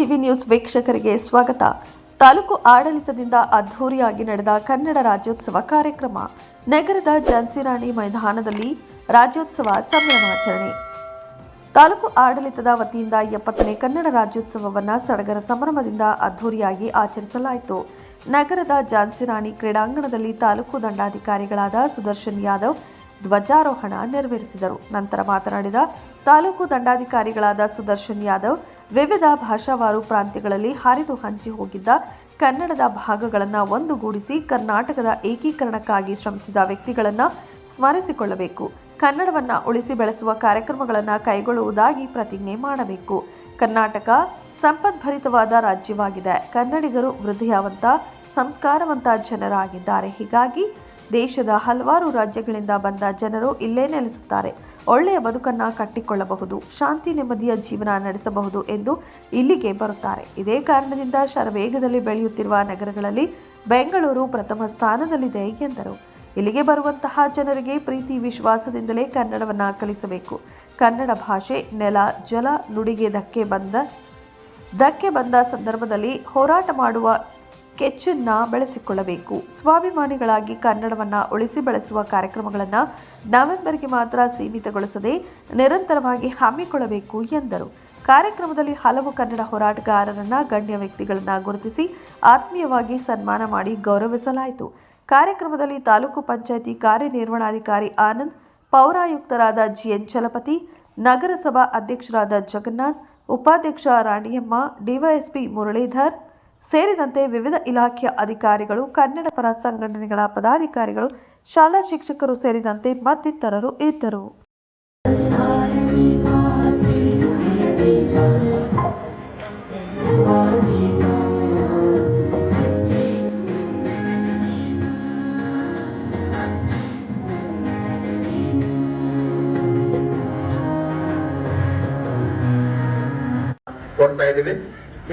TV news ವೀಕ್ಷಕರಿಗೆ ಸ್ವಾಗತ. ತಾಲೂಕು ಆಡಳಿತದಿಂದ ಅದ್ಧೂರಿಯಾಗಿ ನಡೆದ ಕನ್ನಡ ರಾಜ್ಯೋತ್ಸವ ಕಾರ್ಯಕ್ರಮ. ನಗರದ ಝಾನ್ಸಿರಾಣಿ ಮೈದಾನದಲ್ಲಿ ರಾಜ್ಯೋತ್ಸವ ಸಂಭ್ರಮಾಚರಣೆ. ತಾಲೂಕು ಆಡಳಿತದ ವತಿಯಿಂದ ಎಪ್ಪತ್ತನೇ ಕನ್ನಡ ರಾಜ್ಯೋತ್ಸವವನ್ನು ಸಡಗರ ಸಂಭ್ರಮದಿಂದ ಅದ್ಧೂರಿಯಾಗಿ ಆಚರಿಸಲಾಯಿತು. ನಗರದ ಝಾನ್ಸಿರಾಣಿ ಕ್ರೀಡಾಂಗಣದಲ್ಲಿ ತಾಲೂಕು ದಂಡಾಧಿಕಾರಿಗಳಾದ ಸುದರ್ಶನ್ ಯಾದವ್ ಧ್ವಜಾರೋಹಣ ನೆರವೇರಿಸಿದರು. ನಂತರ ಮಾತನಾಡಿದ ತಾಲೂಕು ದಂಡಾಧಿಕಾರಿಗಳಾದ ಸುದರ್ಶನ್ ಯಾದವ್, ವಿವಿಧ ಭಾಷಾವಾರು ಪ್ರಾಂತ್ಯಗಳಲ್ಲಿ ಹರಿದು ಹಂಚಿ ಹೋಗಿದ್ದ ಕನ್ನಡದ ಭಾಗಗಳನ್ನು ಒಂದುಗೂಡಿಸಿ ಕರ್ನಾಟಕದ ಏಕೀಕರಣಕ್ಕಾಗಿ ಶ್ರಮಿಸಿದ ವ್ಯಕ್ತಿಗಳನ್ನು ಸ್ಮರಿಸಿಕೊಳ್ಳಬೇಕು. ಕನ್ನಡವನ್ನು ಉಳಿಸಿ ಬೆಳೆಸುವ ಕಾರ್ಯಕ್ರಮಗಳನ್ನು ಕೈಗೊಳ್ಳುವುದಾಗಿ ಪ್ರತಿಜ್ಞೆ ಮಾಡಬೇಕು. ಕರ್ನಾಟಕ ಸಂಪದ್ಭರಿತವಾದ ರಾಜ್ಯವಾಗಿದೆ. ಕನ್ನಡಿಗರು ವೃದ್ಧಿಯಾವಂತ, ಸಂಸ್ಕಾರವಂತ ಜನರಾಗಿದ್ದಾರೆ. ಹೀಗಾಗಿ ದೇಶದ ಹಲವಾರು ರಾಜ್ಯಗಳಿಂದ ಬಂದ ಜನರು ಇಲ್ಲೇ ನೆಲೆಸುತ್ತಾರೆ. ಒಳ್ಳೆಯ ಬದುಕನ್ನು ಕಟ್ಟಿಕೊಳ್ಳಬಹುದು, ಶಾಂತಿ ನೆಮ್ಮದಿಯ ಜೀವನ ನಡೆಸಬಹುದು ಎಂದು ಇಲ್ಲಿಗೆ ಬರುತ್ತಾರೆ. ಇದೇ ಕಾರಣದಿಂದ ಶರವೇಗದಲ್ಲಿ ಬೆಳೆಯುತ್ತಿರುವ ನಗರಗಳಲ್ಲಿ ಬೆಂಗಳೂರು ಪ್ರಥಮ ಸ್ಥಾನದಲ್ಲಿದೆ ಎಂದರು. ಇಲ್ಲಿಗೆ ಬರುವಂತಹ ಜನರಿಗೆ ಪ್ರೀತಿ ವಿಶ್ವಾಸದಿಂದಲೇ ಕನ್ನಡವನ್ನು ಕಲಿಸಬೇಕು. ಕನ್ನಡ ಭಾಷೆ ನೆಲ, ಜಲ ನುಡಿಗೆ ಧಕ್ಕೆ ಬಂದ ಧಕ್ಕೆ ಬಂದ ಸಂದರ್ಭದಲ್ಲಿ ಹೋರಾಟ ಮಾಡುವ ಕೆಚ್ಚನ್ನ ಬೆಳೆಸಿಕೊಳ್ಳಬೇಕು. ಸ್ವಾಭಿಮಾನಿಗಳಾಗಿ ಕನ್ನಡವನ್ನು ಉಳಿಸಿ ಬೆಳೆಸುವ ಕಾರ್ಯಕ್ರಮಗಳನ್ನು ನವೆಂಬರ್ಗೆ ಮಾತ್ರ ಸೀಮಿತಗೊಳಿಸದೆ ನಿರಂತರವಾಗಿ ಹಮ್ಮಿಕೊಳ್ಳಬೇಕು ಎಂದರು. ಕಾರ್ಯಕ್ರಮದಲ್ಲಿ ಹಲವು ಕನ್ನಡ ಹೋರಾಟಗಾರರನ್ನ, ಗಣ್ಯ ವ್ಯಕ್ತಿಗಳನ್ನ ಗುರುತಿಸಿ ಆತ್ಮೀಯವಾಗಿ ಸನ್ಮಾನ ಮಾಡಿ ಗೌರವಿಸಲಾಯಿತು. ಕಾರ್ಯಕ್ರಮದಲ್ಲಿ ತಾಲೂಕು ಪಂಚಾಯಿತಿ ಕಾರ್ಯನಿರ್ವಹಣಾಧಿಕಾರಿ ಆನಂದ್, ಪೌರಾಯುಕ್ತರಾದ ಜಿಎನ್ ಚಲಪತಿ, ನಗರಸಭಾ ಅಧ್ಯಕ್ಷರಾದ ಜಗನ್ನಾಥ್, ಉಪಾಧ್ಯಕ್ಷ ರಾಣಿಯಮ್ಮ, ಡಿವೈಎಸ್ಪಿ ಮುರಳೀಧರ್ ಸೇರಿದಂತೆ ವಿವಿಧ ಇಲಾಖೆಯ ಅಧಿಕಾರಿಗಳು ಕನ್ನಡ ಪರ ಸಂಘಟನೆಗಳ ಪದಾಧಿಕಾರಿಗಳು ಶಾಲಾ ಶಿಕ್ಷಕರು ಸೇರಿದಂತೆ ಮತ್ತಿತರರು ಇದ್ದರು.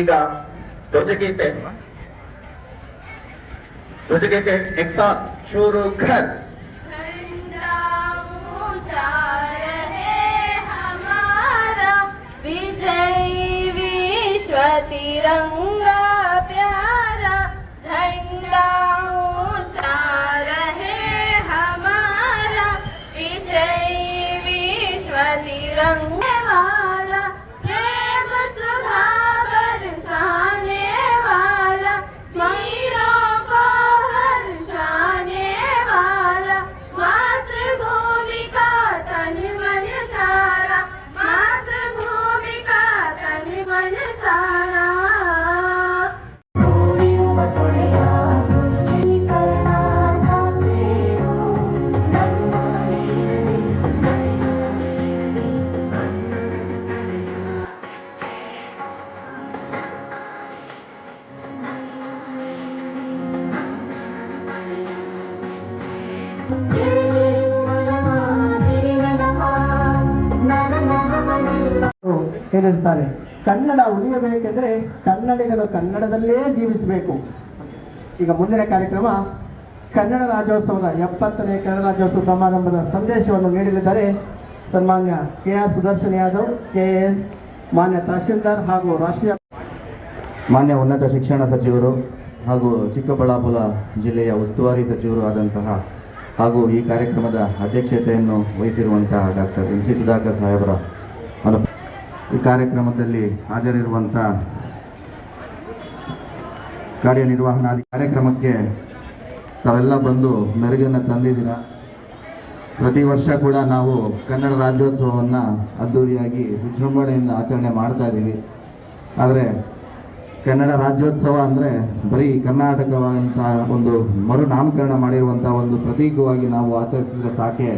ಈಗ कहते हैं पे दो एक साथ शुरू कर। तिरंगा ಹೇಳಿರ್ತಾರೆ ಕನ್ನಡ ಉಳಿಯಬೇಕೆಂದ್ರೆ ಕನ್ನಡಿಗರು ಕನ್ನಡದಲ್ಲೇ ಜೀವಿಸಬೇಕು. ಈಗ ಮುಂದಿನ ಕಾರ್ಯಕ್ರಮ, ಕನ್ನಡ ರಾಜ್ಯೋತ್ಸವದ ಎಪ್ಪತ್ತನೇ ಕನ್ನಡ ರಾಜ್ಯೋತ್ಸವ ಸಮಾರಂಭದ ಸಂದೇಶವನ್ನು ನೀಡಲಿದ್ದಾರೆ ಸನ್ಮಾನ್ಯ K R Sudarshan Yadav K S ಮಾನ್ಯ ತಹಶೀಲ್ದಾರ್ ಹಾಗೂ ರಾಷ್ಟ್ರೀಯ ಮಾನ್ಯ ಉನ್ನತ ಶಿಕ್ಷಣ ಸಚಿವರು ಹಾಗೂ ಚಿಕ್ಕಬಳ್ಳಾಪುರ ಜಿಲ್ಲೆಯ ಉಸ್ತುವಾರಿ ಸಚಿವರು ಆದಂತಹ ಹಾಗೂ ಈ ಕಾರ್ಯಕ್ರಮದ ಅಧ್ಯಕ್ಷತೆಯನ್ನು ವಹಿಸಿರುವಂತಹ ಡಾಕ್ಟರ್ ಎಂ ಸಿ ಸುಧಾಕರ್ ಸಾಹೇಬರ ಈ ಕಾರ್ಯಕ್ರಮದಲ್ಲಿ ಹಾಜರಿರುವಂಥ ಕಾರ್ಯನಿರ್ವಹಣಾ ಕಾರ್ಯಕ್ರಮಕ್ಕೆ ತಾವೆಲ್ಲ ಬಂದು ಮೆರುಗನ್ನು ತಂದಿದ್ದೀರಾ. ಪ್ರತಿ ವರ್ಷ ಕೂಡ ನಾವು ಕನ್ನಡ ರಾಜ್ಯೋತ್ಸವವನ್ನು ಅದ್ದೂರಿಯಾಗಿ ವಿಜೃಂಭಣೆಯಿಂದ ಆಚರಣೆ ಮಾಡ್ತಾ ಇದ್ದೀವಿ. ಆದರೆ ಕನ್ನಡ ರಾಜ್ಯೋತ್ಸವ ಅಂದರೆ ಬರೀ ಕರ್ನಾಟಕವಂತ ಒಂದು ಮರುನಾಮಕರಣ ಮಾಡಿರುವಂಥ ಒಂದು ಪ್ರತೀಕವಾಗಿ ನಾವು ಆಚರಿಸಿದ್ರೆ ಸಾಕೆ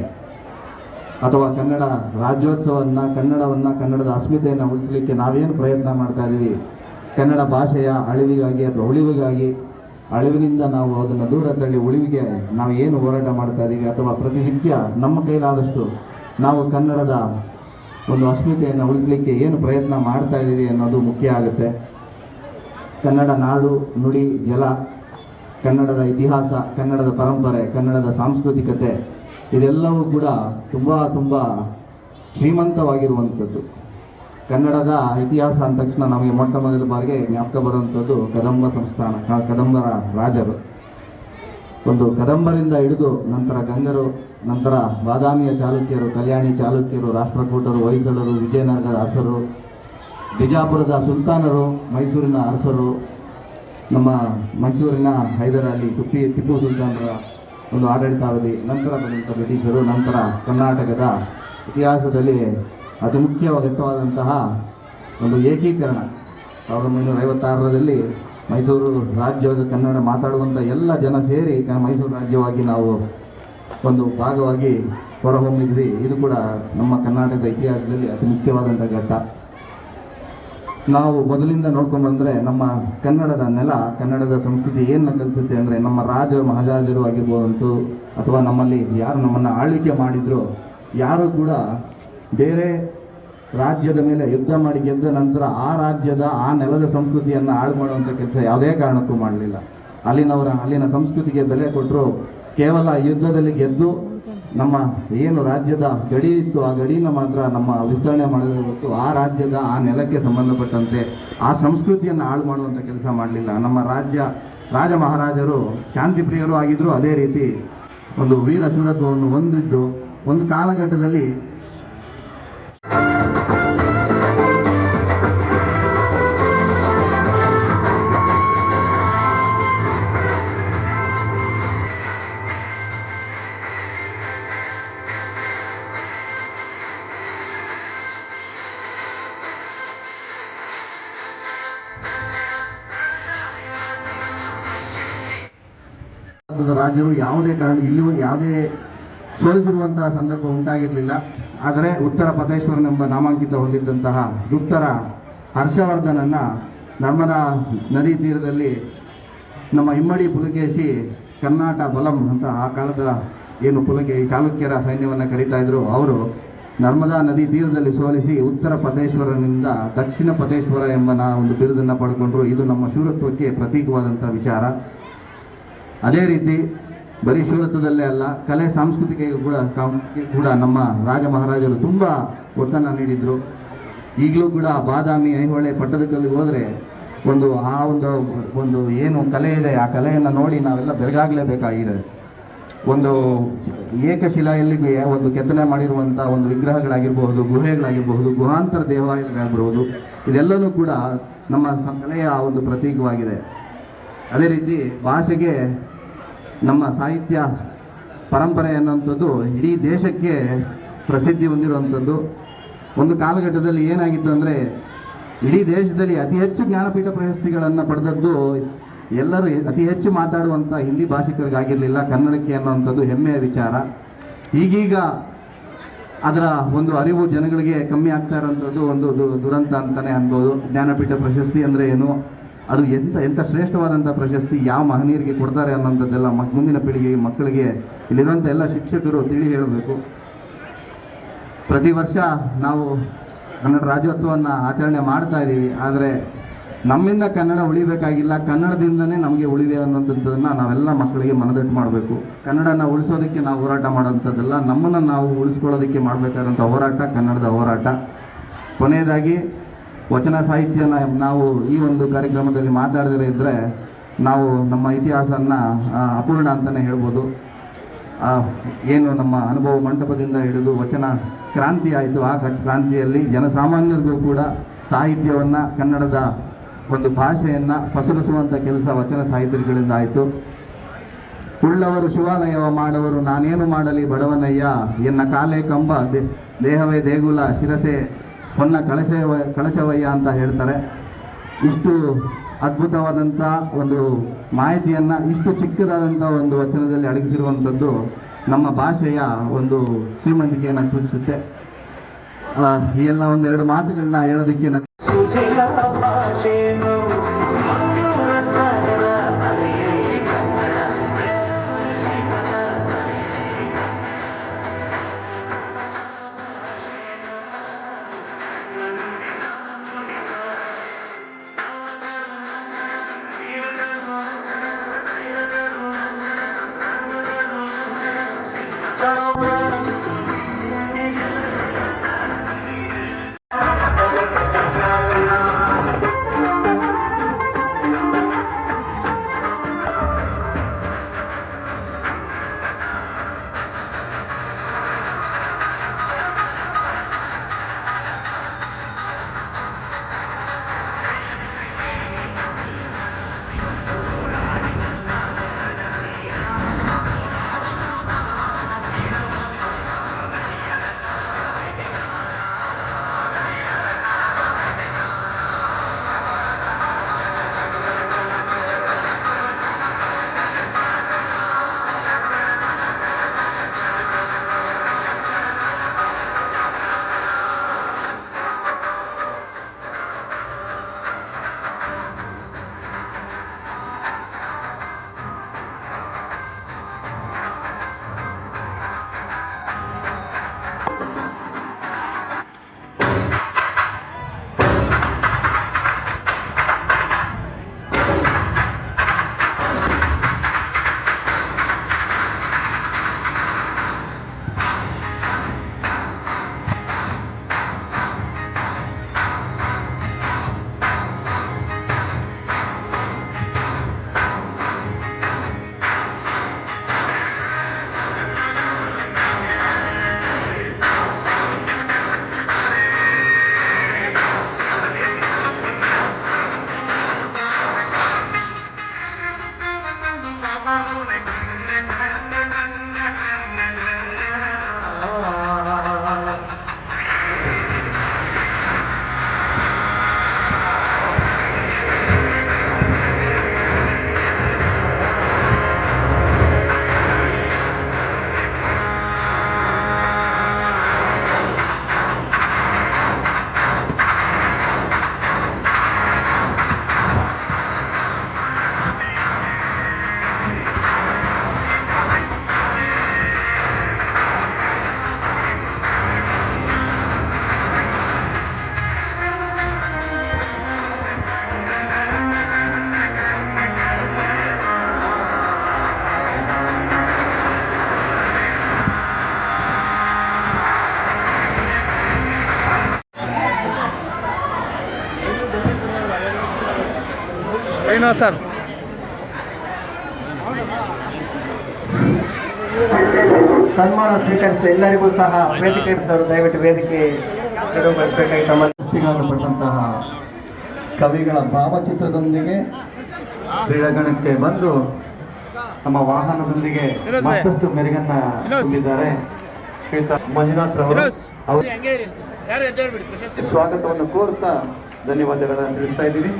ಅಥವಾ ಕನ್ನಡ ರಾಜ್ಯೋತ್ಸವವನ್ನು ಕನ್ನಡವನ್ನು, ಕನ್ನಡದ ಅಸ್ಮಿತೆಯನ್ನು ಉಳಿಸಲಿಕ್ಕೆ ನಾವೇನು ಪ್ರಯತ್ನ ಮಾಡ್ತಾ ಇದ್ದೀವಿ ಕನ್ನಡ ಭಾಷೆಯ ಅಳಿವಿಗಾಗಿ ಅಥವಾ ಉಳಿವಿಗಾಗಿ, ಅಳಿವಿನಿಂದ ನಾವು ಅದನ್ನು ದೂರ ತಳ್ಳಿ ಉಳಿವಿಗೆ ನಾವು ಏನು ಹೋರಾಟ ಮಾಡ್ತಾ ಇದ್ದೀವಿ ಅಥವಾ ಪ್ರತಿನಿತ್ಯ ನಮ್ಮ ಕೈಲಾದಷ್ಟು ನಾವು ಕನ್ನಡದ ಒಂದು ಅಸ್ಮಿತೆಯನ್ನು ಉಳಿಸಲಿಕ್ಕೆ ಏನು ಪ್ರಯತ್ನ ಮಾಡ್ತಾ ಇದ್ದೀವಿ ಅನ್ನೋದು ಮುಖ್ಯ ಆಗುತ್ತೆ. ಕನ್ನಡ ನಾಡು, ನುಡಿ, ಜಲ, ಕನ್ನಡದ ಇತಿಹಾಸ, ಕನ್ನಡದ ಪರಂಪರೆ, ಕನ್ನಡದ ಸಾಂಸ್ಕೃತಿಕತೆ ಇದೆಲ್ಲವೂ ಕೂಡ ತುಂಬ ತುಂಬ ಶ್ರೀಮಂತವಾಗಿರುವಂಥದ್ದು. ಕನ್ನಡದ ಇತಿಹಾಸ ಅಂದ ತಕ್ಷಣ ನಮಗೆ ಮೊಟ್ಟ ಮೊದಲ ಬಾರಿಗೆ ಜ್ಞಾಪಕ ಬರುವಂಥದ್ದು ಕದಂಬ ಸಂಸ್ಥಾನ ಕದಂಬರ ರಾಜರು. ಒಂದು ಕದಂಬರಿಂದ ಹಿಡಿದು ನಂತರ ಗಂಗರು, ನಂತರ ಬಾದಾಮಿಯ ಚಾಲುಕ್ಯರು, ಕಲ್ಯಾಣಿ ಚಾಲುಕ್ಯರು, ರಾಷ್ಟ್ರಕೂಟರು, ಹೊಯ್ಸಳರು ವಿಜಯನಗರದ ಅರಸರು, ಬಿಜಾಪುರದ ಸುಲ್ತಾನರು, ಮೈಸೂರಿನ ಅರಸರು, ನಮ್ಮ ಮೈಸೂರಿನ ಹೈದರಾಲಿ ತುಪ್ಪಿ ಟಿಪ್ಪು ಸುಲ್ತಾನರ ಒಂದು ಆಡಳಿತಾವಧಿ, ನಂತರ ಬಂದಂಥ ಬ್ರಿಟಿಷರು, ನಂತರ ಕರ್ನಾಟಕದ ಇತಿಹಾಸದಲ್ಲಿ ಅತಿ ಮುಖ್ಯವಾದಂತಹ ಒಂದು ಏಕೀಕರಣ. ಸಾವಿರದ ಒಂಬೈನೂರ ಐವತ್ತಾರರಲ್ಲಿ ಮೈಸೂರು ರಾಜ್ಯದ ಕನ್ನಡ ಮಾತಾಡುವಂಥ ಎಲ್ಲ ಜನ ಸೇರಿ ಮೈಸೂರು ರಾಜ್ಯವಾಗಿ ನಾವು ಒಂದು ಭಾಗವಾಗಿ ಹೊರಹೊಮ್ಮಿದ್ವಿ. ಇದು ಕೂಡ ನಮ್ಮ ಕರ್ನಾಟಕದ ಇತಿಹಾಸದಲ್ಲಿ ಅತಿ ಮುಖ್ಯವಾದಂಥ ಘಟ್ಟ. ನಾವು ಮೊದಲಿಂದ ನೋಡ್ಕೊಂಡು ಬಂದರೆ ನಮ್ಮ ಕನ್ನಡದ ನೆಲ, ಕನ್ನಡದ ಸಂಸ್ಕೃತಿ ಏನು ಕಲಿಸುತ್ತೆ ಅಂದ್ರೆ ನಮ್ಮ ರಾಜ ಮಹಾರಾಜರು ಆಗಿರ್ಬೋದಂತೂ, ಅಥವಾ ನಮ್ಮಲ್ಲಿ ಯಾರು ನಮ್ಮನ್ನ ಆಳ್ವಿಕೆ ಮಾಡಿದ್ರು, ಯಾರು ಕೂಡ ಬೇರೆ ರಾಜ್ಯದ ಮೇಲೆ ಯುದ್ಧ ಮಾಡಿ ಗೆದ್ದ ನಂತರ ಆ ರಾಜ್ಯದ, ಆ ನೆಲದ ಸಂಸ್ಕೃತಿಯನ್ನು ಹಾಳು ಮಾಡುವಂಥ ಕೆಲಸ ಯಾವುದೇ ಕಾರಣಕ್ಕೂ ಮಾಡಲಿಲ್ಲ. ಅಲ್ಲಿನವರ, ಅಲ್ಲಿನ ಸಂಸ್ಕೃತಿಗೆ ಬೆಲೆ ಕೊಟ್ಟರು ಕೇವಲ ಯುದ್ಧದಲ್ಲಿ ಗೆದ್ದು ನಮ್ಮ ಏನು ರಾಜ್ಯದ ಗಡಿ ಇತ್ತು, ಆ ಗಡಿನ ಮಾತ್ರ ನಮ್ಮ ವಿಸ್ತರಣೆ ಮಾಡಿದ್ರೆ ಗೊತ್ತು. ಆ ರಾಜ್ಯದ, ಆ ನೆಲಕ್ಕೆ ಸಂಬಂಧಪಟ್ಟಂತೆ ಆ ಸಂಸ್ಕೃತಿಯನ್ನು ಹಾಳು ಮಾಡುವಂಥ ಕೆಲಸ ಮಾಡಲಿಲ್ಲ. ನಮ್ಮ ರಾಜ್ಯ, ರಾಜ ಮಹಾರಾಜರು, ಶಾಂತಿ ಪ್ರಿಯರು ಆಗಿದ್ರು ಅದೇ ರೀತಿ. ಒಂದು ವೀರ ಶೂರತ್ವವನ್ನು ಹೊಂದಿದ್ದು, ಒಂದು ಕಾಲಘಟ್ಟದಲ್ಲಿ ಭಾರತದ ಯಾವುದೇ ಕಾರಣ ಇಲ್ಲಿಯೂ ಯಾವುದೇ ಸೋಲಿಸಿರುವಂತಹ ಸಂದರ್ಭ ಉಂಟಾಗಿರಲಿಲ್ಲ. ಆದರೆ ಉತ್ತರ ಪತೇಶ್ವರನೆಂಬ ನಾಮಾಂಕಿತ ಹೊಂದಿದ್ದಂತಹ ದುತ್ತರ ಹರ್ಷವರ್ಧನನ್ನು ನರ್ಮದಾ ನದಿ ತೀರದಲ್ಲಿ ನಮ್ಮ ಇಮ್ಮಡಿ ಪುಲಕೇಶಿ ಕರ್ನಾಟ ಬಲಂ ಅಂತ ಆ ಕಾಲದ ಏನು ಪುಲಕೆ ಚಾಲುಕ್ಯರ ಸೈನ್ಯವನ್ನು ಕರೀತಾ ಇದ್ರು, ಅವರು ನರ್ಮದಾ ನದಿ ತೀರದಲ್ಲಿ ಸೋಲಿಸಿ ಉತ್ತರ ಪತೇಶ್ವರನಿಂದ ದಕ್ಷಿಣ ಪತೇಶ್ವರ ಎಂಬ ನಾ ಒಂದು ಬಿರುದನ್ನು ಪಡ್ಕೊಂಡ್ರು ಇದು ನಮ್ಮ ಶೂರತ್ವಕ್ಕೆ ಪ್ರತೀಕವಾದಂಥ ವಿಚಾರ. ಅದೇ ರೀತಿ ಬರೀ ಶೂರತ್ವದಲ್ಲೇ ಅಲ್ಲ, ಕಲೆ ಸಾಂಸ್ಕೃತಿಕ ಕೂಡ ಕೂಡ ನಮ್ಮ ರಾಜ ಮಹಾರಾಜರು ತುಂಬ ಒತ್ತನ್ನು ನೀಡಿದರು. ಈಗಲೂ ಕೂಡ ಬಾದಾಮಿ, ಐಹೊಳೆ ಪಟ್ಟದಕಲ್ಲಿಗೆ ಹೋದರೆ ಒಂದು ಆ ಒಂದು ಒಂದು ಏನು ಕಲೆ ಇದೆ, ಆ ಕಲೆಯನ್ನು ನೋಡಿ ನಾವೆಲ್ಲ ಬೆರಗಾಗಲೇಬೇಕಾಗಿದೆ. ಒಂದು ಏಕಶಿಲೆಯಲ್ಲಿ ಒಂದು ಕೆತ್ತನೆ ಮಾಡಿರುವಂಥ ಒಂದು ವಿಗ್ರಹಗಳಾಗಿರಬಹುದು, ಗುಹೆಗಳಾಗಿರಬಹುದು, ಗುಹಾಂತರ ದೇವಾಲಯಗಳಾಗಿರಬಹುದು ಇದೆಲ್ಲವೂ ಕೂಡ ನಮ್ಮ ಕಲೆಯ ಒಂದು ಪ್ರತೀಕವಾಗಿದೆ. ಅದೇ ರೀತಿ ಭಾಷೆಗೆ ನಮ್ಮ ಸಾಹಿತ್ಯ ಪರಂಪರೆ ಅನ್ನುವಂಥದ್ದು ಇಡೀ ದೇಶಕ್ಕೆ ಪ್ರಸಿದ್ಧಿ ಹೊಂದಿರುವಂಥದ್ದು. ಒಂದು ಕಾಲಘಟ್ಟದಲ್ಲಿ ಏನಾಗಿತ್ತು ಅಂದರೆ ಇಡೀ ದೇಶದಲ್ಲಿ ಅತಿ ಹೆಚ್ಚು ಜ್ಞಾನಪೀಠ ಪ್ರಶಸ್ತಿಗಳನ್ನು ಪಡೆದದ್ದು ಎಲ್ಲರೂ ಅತಿ ಹೆಚ್ಚು ಮಾತಾಡುವಂಥ ಹಿಂದಿ ಭಾಷಿಕರಿಗಾಗಿರಲಿಲ್ಲ, ಕನ್ನಡಕ್ಕೆ ಅನ್ನೋವಂಥದ್ದು ಹೆಮ್ಮೆಯ ವಿಚಾರ. ಈಗೀಗ ಅದರ ಒಂದು ಅರಿವು ಜನಗಳಿಗೆ ಕಮ್ಮಿ ಆಗ್ತಾ ಇರೋಂಥದ್ದು ಒಂದು ದುರಂತ ಅಂತಲೇ ಅನ್ಬೋದು. ಜ್ಞಾನಪೀಠ ಪ್ರಶಸ್ತಿ ಅಂದರೆ ಏನು? ಅದು ಎಂತ ಎಂಥ ಶ್ರೇಷ್ಠವಾದಂಥ ಪ್ರಶಸ್ತಿ ಯಾವ ಮಹನೀಯರಿಗೆ ಕೊಡ್ತಾರೆ ಅನ್ನೋಂಥದ್ದೆಲ್ಲ ಮಕ್ ಮುಂದಿನ ಪೀಳಿಗೆಗೆ, ಮಕ್ಕಳಿಗೆ ಇಲ್ಲಿರುವಂಥ ಎಲ್ಲ ಶಿಕ್ಷಕರು ತಿಳಿ ಹೇಳಬೇಕು. ಪ್ರತಿ ವರ್ಷ ನಾವು ಕನ್ನಡ ರಾಜ್ಯೋತ್ಸವವನ್ನು ಆಚರಣೆ ಮಾಡ್ತಾ ಇದ್ದೀವಿ. ಆದರೆ ನಮ್ಮಿಂದ ಕನ್ನಡ ಉಳಿಬೇಕಾಗಿಲ್ಲ. ಕನ್ನಡದಿಂದನೇ ನಮಗೆ ಉಳಿವೆ ಅನ್ನೋಂಥದ್ದನ್ನು ನಾವೆಲ್ಲ ಮಕ್ಕಳಿಗೆ ಮನದಟ್ಟು ಮಾಡಬೇಕು. ಕನ್ನಡನ ಉಳಿಸೋದಕ್ಕೆ ನಾವು ಹೋರಾಟ ಮಾಡೋಂಥದ್ದೆಲ್ಲ ನಮ್ಮನ್ನು ನಾವು ಉಳಿಸ್ಕೊಳ್ಳೋದಕ್ಕೆ ಮಾಡಬೇಕಾದಂಥ ಹೋರಾಟ ಕನ್ನಡದ ಹೋರಾಟ. ಕೊನೆಯದಾಗಿ ವಚನ ಸಾಹಿತ್ಯನ ನಾವು ಈ ಒಂದು ಕಾರ್ಯಕ್ರಮದಲ್ಲಿ ಮಾತಾಡದೇ ಇದ್ದರೆ ನಾವು ನಮ್ಮ ಇತಿಹಾಸನ ಅಪೂರ್ಣ ಅಂತಲೇ ಹೇಳ್ಬೋದು. ಏನು ನಮ್ಮ ಅನುಭವ ಮಂಟಪದಿಂದ ಹಿಡಿದು ವಚನ ಕ್ರಾಂತಿ ಆಯಿತು. ಆ ಕ್ರಾಂತಿಯಲ್ಲಿ ಜನಸಾಮಾನ್ಯರಿಗೂ ಕೂಡ ಸಾಹಿತ್ಯವನ್ನು, ಕನ್ನಡದ ಒಂದು ಭಾಷೆಯನ್ನು ಪಸರಿಸುವಂಥ ಕೆಲಸ ವಚನ ಸಾಹಿತ್ಯಗಳಿಂದ ಆಯಿತು. ಉಳ್ಳವರು ಶಿವಾಲಯ ಮಾಡವರು, ನಾನೇನು ಮಾಡಲಿ ಬಡವನಯ್ಯ ಎನ್ನ ಕಾಲೇ ಕಂಬ ದೇಹವೇ ದೇಗುಲ, ಶಿರಸೆ ಹೊನ್ನ ಕಳಶವ ಕಳಶವಯ್ಯ ಅಂತ ಹೇಳ್ತಾರೆ. ಇಷ್ಟು ಅದ್ಭುತವಾದಂಥ ಒಂದು ಮಾಹಿತಿಯನ್ನು, ಇಷ್ಟು ಚಿಕ್ಕದಾದಂಥ ಒಂದು ವಚನದಲ್ಲಿ ಅಡಗಿಸಿರುವಂಥದ್ದು ನಮ್ಮ ಭಾಷೆಯ ಒಂದು ಶ್ರೀಮಂತಿಕೆಯನ್ನು ಸೂಚಿಸುತ್ತೆ ಎಲ್ಲ ಒಂದೆರಡು ಮಾತುಗಳನ್ನ ಹೇಳೋದಕ್ಕೆ turn over. ಶ್ರೀನಿವಾಸ್ ಸರ್. ಸನ್ಮಾನ ಸ್ವೀಕರಿಸಿದ ಎಲ್ಲರಿಗೂ ಸಹ ವೇದಿಕೆ ಇದ್ದವರು ದಯವಿಟ್ಟು ವೇದಿಕೆ ತೆರವುಗೊಳಿಸಬೇಕಾಗಿ ತಮ್ಮ ಸೃಷ್ಟಿಗಾರಪಟ್ಟಂತಹ ಕವಿಗಳ ಭಾವಚಿತ್ರದೊಂದಿಗೆ ಕ್ರೀಡಾಂಗಣಕ್ಕೆ ಬಂದು ನಮ್ಮ ವಾಹನದೊಂದಿಗೆ ಮತ್ತಷ್ಟು ಮೆರುಗನ್ನ ತುಂಬಿದ್ದಾರೆ. ಮಂಜುನಾಥ್ ಅವ್ರ ಸ್ವಾಗತವನ್ನು ಕೋರುತ್ತಾ ಧನ್ಯವಾದಗಳನ್ನು ತಿಳಿಸ್ತಾ ಇದ್ದೀವಿ.